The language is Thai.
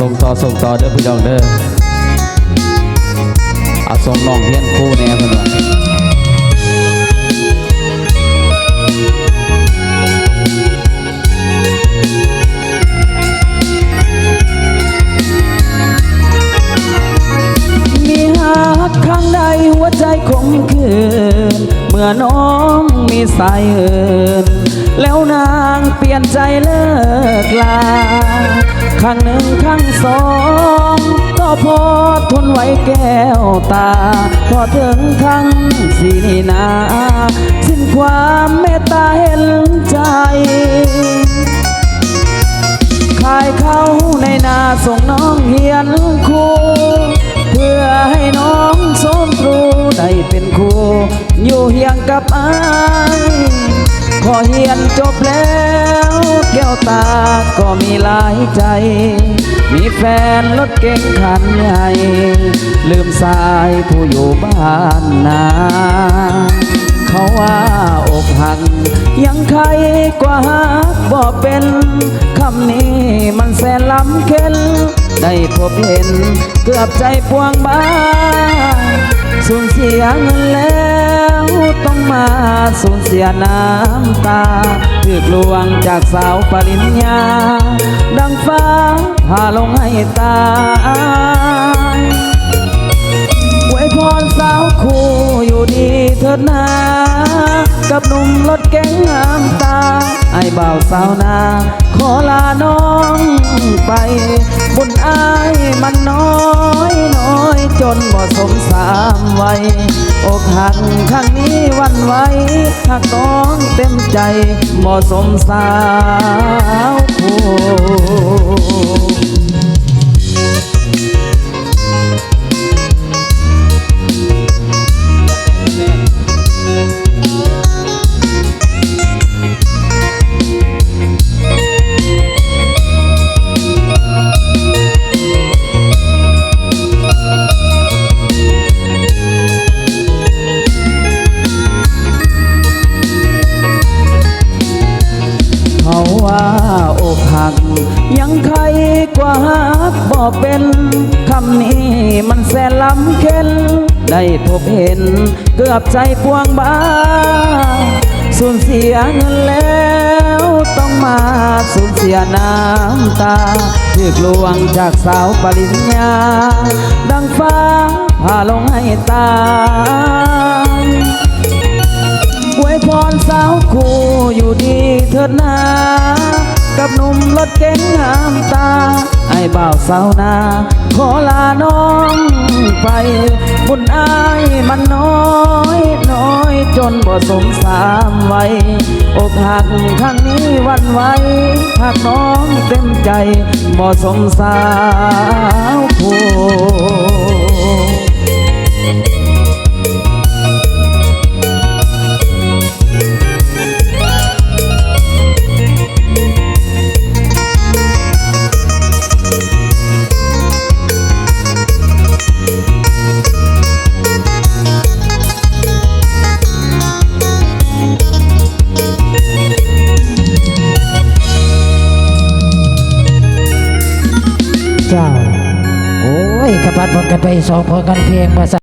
ส่งต่อส่งต่อเด้อพี่น้องเด้ออาส่งน้องเฮียนคู่แน่เพิ่น มื่อน้องมีสายเอินแล้วนางเปลี่ยนใจเลิกลาข้งหนึ่งข้งสองก็พอทนไหวแก้วตา พอถึงข้งสีนี่นา สิ้นความเมตตาเห็นใจขายเขาในนาส่งน้องเฮียนครูเพื่อให้น้องสม ได้เป็นครูอยู่เฮียงกับอายพอเฮียนจบแล้วแก้วตาก็มีหลายใจ มีแฟนรถเก๋งคันใหญ่ลืมสายผู้อยู่บ้านนาเขาว่าอกหักยังใครกว่าหักบอกเป็น คำนี้มันแสนล้ำเค้น ได้พบเห็น เกือบใจพวงบ้าสูญเสียเงินแล้วต้องมาสูญเสียน้ำตาถึกลวงจากสาวปริญญา ดังฟ้าพาลงให้ตาไว้พรสาวคู่อยู่ดีเถิดนากับหนุ่มรถเก๋งงามตา ไอ้บ่าวสาวนา ขอลาน้อง บุญอายมันน้อยน้อยจนบ่สมสามวัยอกหักครั้งนี้วันไว้หากน้องเต็มใจบ่สมสาวคู่ อกหักยังใครกว่าหักบอกเป็นคำนี้มันแสนล้ำเค้นได้พบเห็นเกือบใจพวงบ้าสูญเสียเงินแล้วต้องมาสูญเสียน้ำตาถึกลวงจากสาวปริญญา ดังฟ้าพาลงให้ตาอวยพรสาวคู่อยู่ดีเถิดนากับหนุ่ม ถเก๋งงามตา ไอ้บ่าวสาวนา ขอลาน้องไปบุญอายมันน้อยน้อยจนบ่สมสามไว้อกหักครั้งนี้วันไหวหากน้องเต็มใจบ่สมสาวคู่ เจ้าโอ้ยกระปัดพอกันไปสองพอกันเพียงภาษา